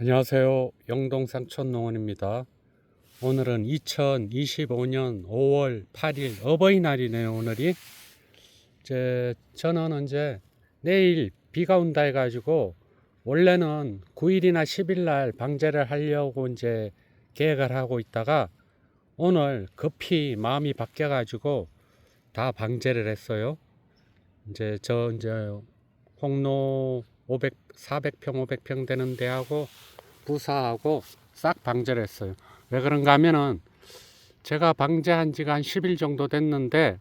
안녕하세요. 영동상 촌농원입니다. 오늘은 2025년 5월 8일 어버이날이네요. 오늘이 이제 저는 이제 내일 비가 온다 해가지고 원래는 9일이나 10일 날 방제를 하려고 이제 계획을 하고 있다가 오늘 급히 마음이 바뀌어가지고 다 방제를 했어요. 이제 저 이제 홍로 500, 400평, 500평 되는 데하고 부사하고 싹 방제를 했어요. 왜 그런가 하면은 제가 방제한 지가 한 10일 정도 됐는데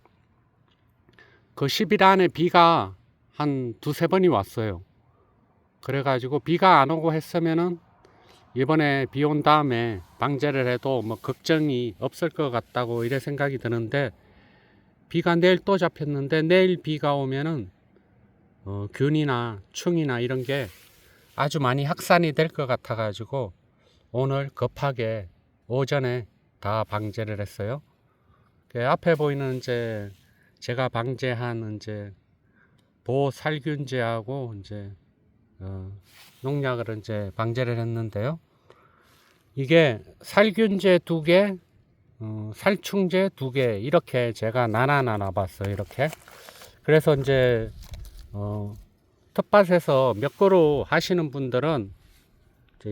그 10일 안에 비가 한 두세 번이 왔어요. 그래가지고 비가 안 오고 했으면은 이번에 비 온 다음에 방제를 해도 뭐 걱정이 없을 것 같다고 이래 생각이 드는데 비가 내일 또 잡혔는데 내일 비가 오면은 어, 균이나 충이나 이런 게 아주 많이 확산이 될 것 같아 가지고 오늘 급하게 오전에 다 방제를 했어요. 그 앞에 보이는 이제 제가 방제한 이제 보살균제하고 이제 어, 농약을 이제 방제를 했는데요. 이게 살균제 두 개, 어, 살충제 두 개 이렇게 제가 나눠 나눠 봤어요. 이렇게. 그래서 이제 어, 텃밭에서 몇 그루 하시는 분들은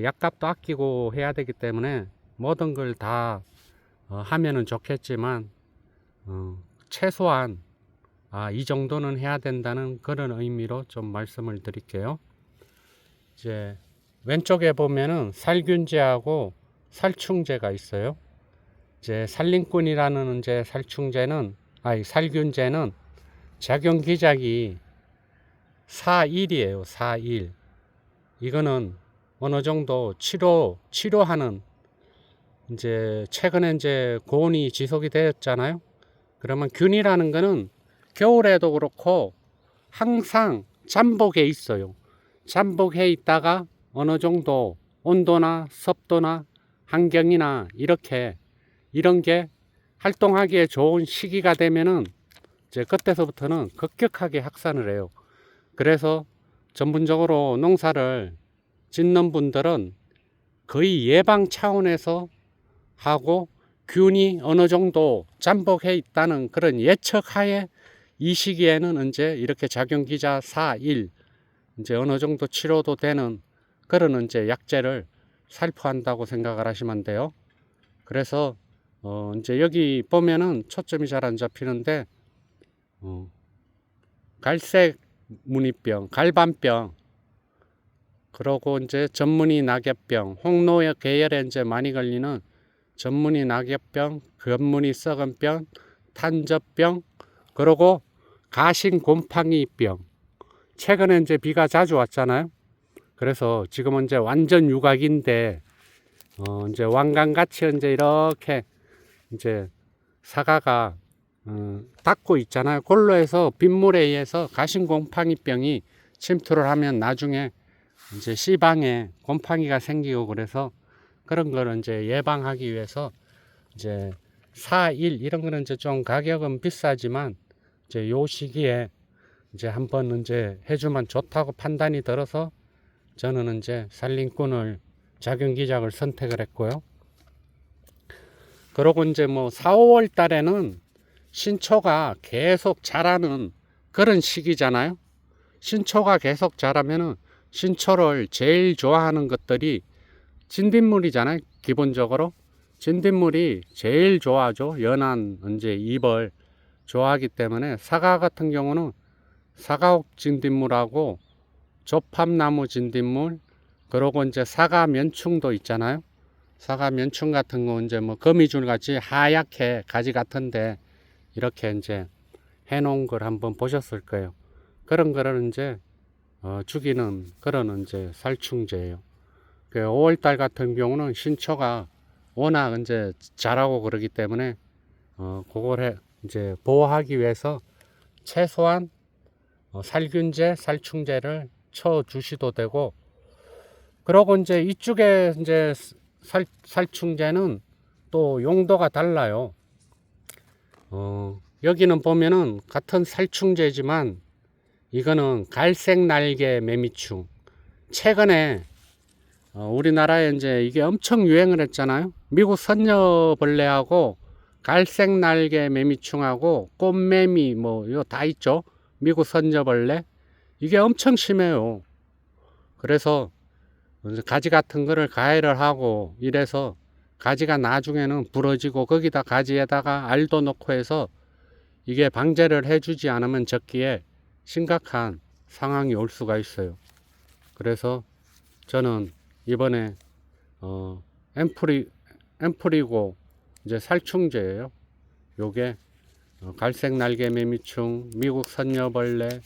약값도 아끼고 해야 되기 때문에 모든 걸다 어, 하면은 좋겠지만 어, 최소한 아, 이 정도는 해야 된다는 그런 의미로 좀 말씀을 드릴게요. 이제 왼쪽에 보면은 살균제하고 살충제가 있어요. 이제 살림꾼이라는 이제 살충제는 아니 살균제는 작용 기작이 4일이에요. 4일. 이거는 어느 정도 치료 치료하는 이제 최근에 이제 고온이 지속이 되었잖아요. 그러면 균이라는 거는 겨울에도 그렇고 항상 잠복해 있어요. 잠복해 있다가 어느 정도 온도나 습도나 환경이나 이렇게 이런 게 활동하기에 좋은 시기가 되면은 이제 그때서부터는 급격하게 확산을 해요. 그래서 전문적으로 농사를 짓는 분들은 거의 예방 차원에서 하고 균이 어느 정도 잠복해 있다는 그런 예측하에 이 시기에는 이제 이렇게 작용 기자 4일 이제 어느 정도 치료도 되는 그런 이제 약제를 살포한다고 생각을 하시면 돼요. 그래서 어 이제 여기 보면은 초점이 잘 안 잡히는데 어 갈색 무늬병, 갈반병, 그러고 이제 전문이 낙엽병, 홍로 계열에 이제 많이 걸리는 전문이 낙엽병, 견문이 썩은병, 탄저병, 그러고 가신 곰팡이병. 최근에 이제 비가 자주 왔잖아요. 그래서 지금은 이제 완전 유각인데, 어, 이제 왕관같이 이제 이렇게 이제 사과가 어, 닦고 있잖아요. 골로 해서 빗물에 의해서 가신곰팡이병이 침투를 하면 나중에 이제 씨방에 곰팡이가 생기고 그래서 그런 거를 이제 예방하기 위해서 이제 4일 이런 거는 이제 좀 가격은 비싸지만 이제 요 시기에 이제 한번 이제 해주면 좋다고 판단이 들어서 저는 이제 살림꾼을 작용기작을 선택을 했고요. 그러고 이제 뭐 4, 5월 달에는 신초가 계속 자라는 그런 시기잖아요. 신초가 계속 자라면은 신초를 제일 좋아하는 것들이 진딧물이잖아요. 기본적으로 진딧물이 제일 좋아하죠. 연한 이제 잎을 좋아하기 때문에 사과 같은 경우는 사과옥 진딧물하고 조팝나무 진딧물 그러고 이제 사과 면충도 있잖아요. 사과 면충 같은 거 이제 뭐 거미줄 같이 하얗게 가지 같은데 이렇게 이제 해놓은 걸 한번 보셨을 거예요. 그런 거를 이제 어, 죽이는 그런 이제 살충제예요. 그 5월달 같은 경우는 신초가 워낙 이제 자라고 그러기 때문에 어, 그걸 해, 이제 보호하기 위해서 최소한 어, 살균제, 살충제를 쳐 주시도 되고 그러고 이제 이쪽에 이제 살, 살충제는 또 용도가 달라요. 어, 여기는 보면은 같은 어, 우리나라에 이제 이게 엄청 유행을 했잖아요. 미국 선녀벌레하고 갈색 날개 매미충하고 꽃매미 뭐 이거 다 있죠. 미국 선녀벌레 이게 엄청 심해요. 그래서 가지 같은 거를 가해를 하고 이래서 가지가 나중에는 부러지고 거기다 가지에다가 알도 넣고 해서 이게 방제를 해주지 않으면 적기에 심각한 상황이 올 수가 있어요. 그래서 저는 이번에 어 앰프리 앰프리고 이제 살충제예요. 요게 어, 갈색 날개 매미충, 미국 선녀벌레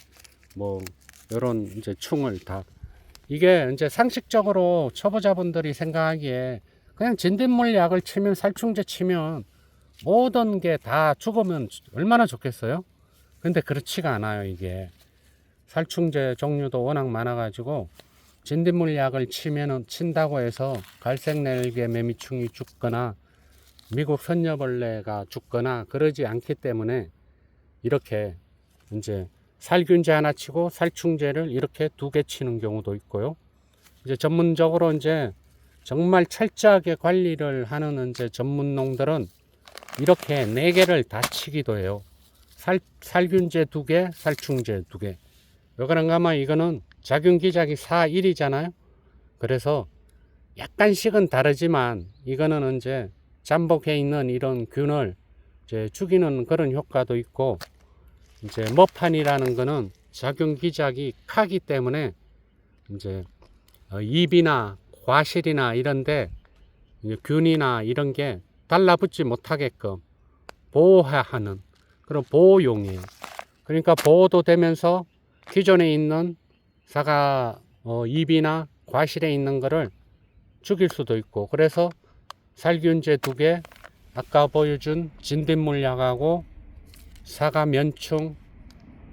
뭐 요런 이제 충을 다 이게 이제 상식적으로 초보자분들이 생각하기에 그냥 진딧물 약을 치면 살충제 치면 모든 게 다 죽으면 얼마나 좋겠어요? 근데 그렇지가 않아요, 이게. 살충제 종류도 워낙 많아가지고 진딧물 약을 치면은 친다고 해서 갈색 날개 매미충이 죽거나 미국 선녀벌레가 죽거나 그러지 않기 때문에 이렇게 이제 살균제 하나 치고 살충제를 이렇게 두 개 치는 경우도 있고요. 이제 전문적으로 이제 정말 철저하게 관리를 하는 이제 전문농들은 이렇게 네 개를 다 치기도 해요. 살, 살균제 두 개, 살충제 두 개. 왜 그런가 하면 이거는 작용기작이 4, 1이잖아요. 그래서 약간씩은 다르지만 이거는 이제 잠복해 있는 이런 균을 이제 죽이는 그런 효과도 있고 이제 머판이라는 거는 작용기작이 카기 때문에 이제 어, 입이나 과실이나 이런데 균이나 이런 게 달라붙지 못하게끔 보호하는 그런 보호용이에요. 그러니까 보호도 되면서 기존에 있는 사과 어, 입이나 과실에 있는 거를 죽일 수도 있고 그래서 살균제 두 개, 아까 보여준 진딧물약하고 사과 면충,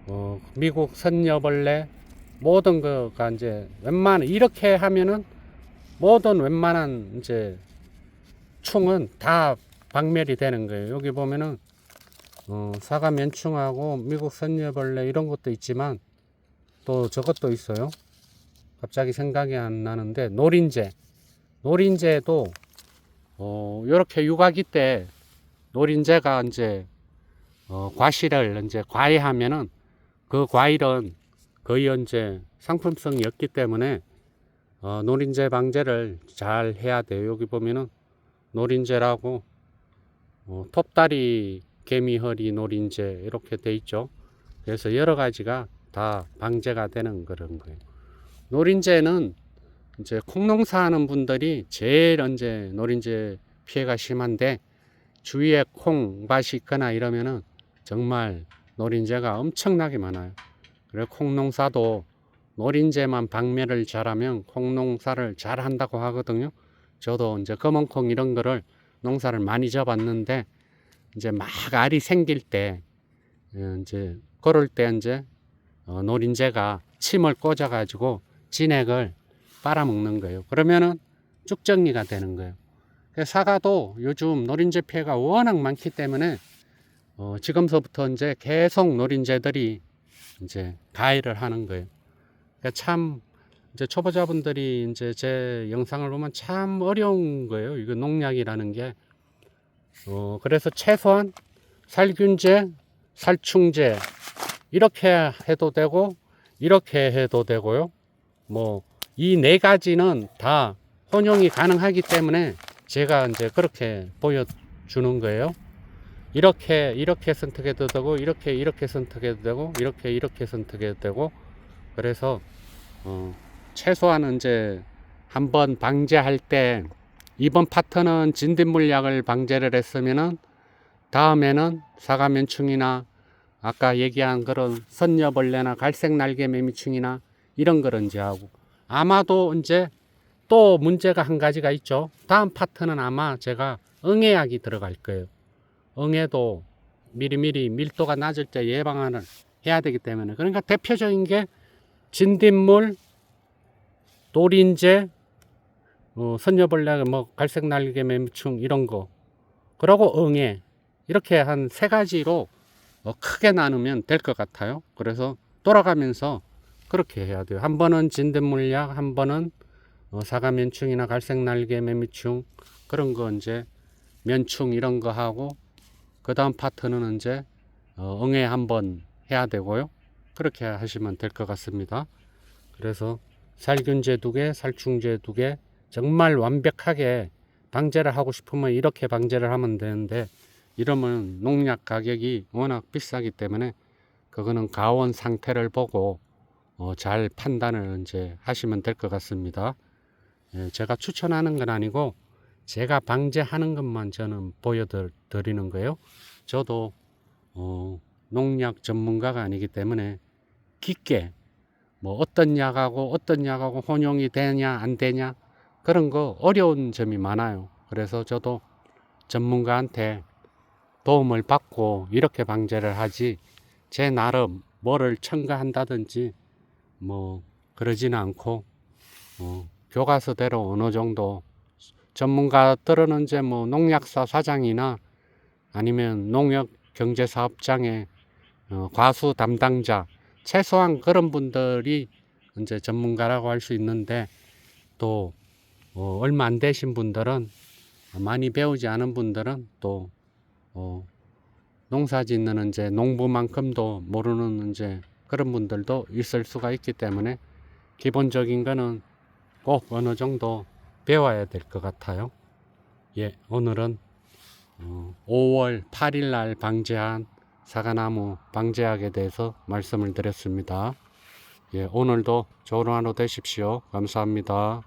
어, 미국 선녀벌레 모든 거가 이제 웬만한 이렇게 하면은 모든 웬만한 이제 충은 다 박멸이 되는 거예요. 여기 보면은 어, 사과 면충하고 미국 선녀벌레 이런 것도 있지만 또 저것도 있어요. 갑자기 생각이 안 나는데 노린재, 노린재도 어, 요렇게 육아기 때 노린재가 이제 어, 과실을 이제 과외하면은 그 과일은 거의 이제 상품성이 없기 때문에 어, 노린재 방제를 잘 해야 돼요. 여기 보면은 노린재라고 어, 톱다리 개미허리 노린재 이렇게 돼 있죠. 그래서 여러 가지가 다 방제가 되는 그런 거예요. 노린재는 이제 콩농사 하는 분들이 제일 이제 노린재 피해가 심한데 주위에 콩밭이 있거나 이러면은 정말 노린재가 엄청나게 많아요. 그래 콩농사도 노린재만 박멸을 잘하면 콩 농사를 잘 한다고 하거든요. 저도 이제 검은콩 이런 거를 농사를 많이 져봤는데 이제 막 알이 생길 때 어, 이제 그럴 때 이제 어, 노린재가 침을 꽂아가지고 진액을 빨아먹는 거예요. 그러면은 쭉 정리가 되는 거예요. 그래서 사과도 요즘 노린재 피해가 워낙 많기 때문에 어, 지금서부터 이제 계속 노린재들이 이제 가해를 하는 거예요. 그러니까 참 이제 초보자분들이 이제 제 영상을 보면 참 어려운 거예요. 이거 농약이라는 게. 어, 그래서 최소한 살균제, 살충제 이렇게 해도 되고 이렇게 해도 되고요. 뭐 이 네 가지는 다 혼용이 가능하기 때문에 제가 이제 그렇게 보여주는 거예요. 이렇게 이렇게 선택해도 되고 이렇게 이렇게 선택해도 되고 이렇게 이렇게 선택해도 되고 그래서 어, 최소한 이제 한번 방제할 때 이번 파트는 진딧물약을 방제를 했으면은 다음에는 사과면충이나 아까 얘기한 그런 선녀벌레나 갈색 날개 매미충이나 이런 거를 이제 하고 아마도 이제 또 문제가 한 가지가 있죠. 다음 파트는 아마 제가 응애약이 들어갈 거예요. 응애도 미리미리 밀도가 낮을 때 예방을 해야 되기 때문에 그러니까 대표적인 게 진딧물, 노린재, 어, 선녀벌레, 뭐 갈색 날개 매미충 이런 거 그리고 응애 이렇게 한 세 가지로 어, 크게 나누면 될 것 같아요. 그래서 돌아가면서 그렇게 해야 돼요. 한 번은 진딧물약, 한 번은 어, 사과 면충이나 갈색 날개 매미충 그런 거 이제 면충 이런 거 하고 그 다음 파트는 이제 어, 응애 한 번 해야 되고요. 그렇게 하시면 될 것 같습니다. 그래서 살균제 두 개, 살충제 두 개, 정말 완벽하게 방제를 하고 싶으면 이렇게 방제를 하면 되는데 이러면 농약 가격이 워낙 비싸기 때문에 그거는 가온 상태를 보고 어, 잘 판단을 이제 하시면 될 것 같습니다. 예, 제가 추천하는 건 아니고 제가 방제하는 것만 저는 보여드리는 거예요. 저도 어, 농약 전문가가 아니기 때문에 깊게 뭐 어떤 약하고 어떤 약하고 혼용이 되냐 안 되냐 그런 거 어려운 점이 많아요. 그래서 저도 전문가한테 도움을 받고 이렇게 방제를 하지 제 나름 뭐를 첨가한다든지 뭐 그러지는 않고 어, 교과서대로 어느 정도 전문가들은 이제 뭐 농약사 사장이나 아니면 농협 경제사업장의 어, 과수 담당자 최소한 그런 분들이 이제 전문가라고 할 수 있는데 또 어, 얼마 안 되신 분들은 많이 배우지 않은 분들은 또 어, 농사 짓는 이제 농부만큼도 모르는 이제 그런 분들도 있을 수가 있기 때문에 기본적인 거는 꼭 어느 정도 배워야 될 것 같아요. 예, 오늘은 어, 5월 8일 날 방제한 사과나무 방제약에 대해서 말씀을 드렸습니다. 예, 오늘도 좋은 하루 되십시오. 감사합니다.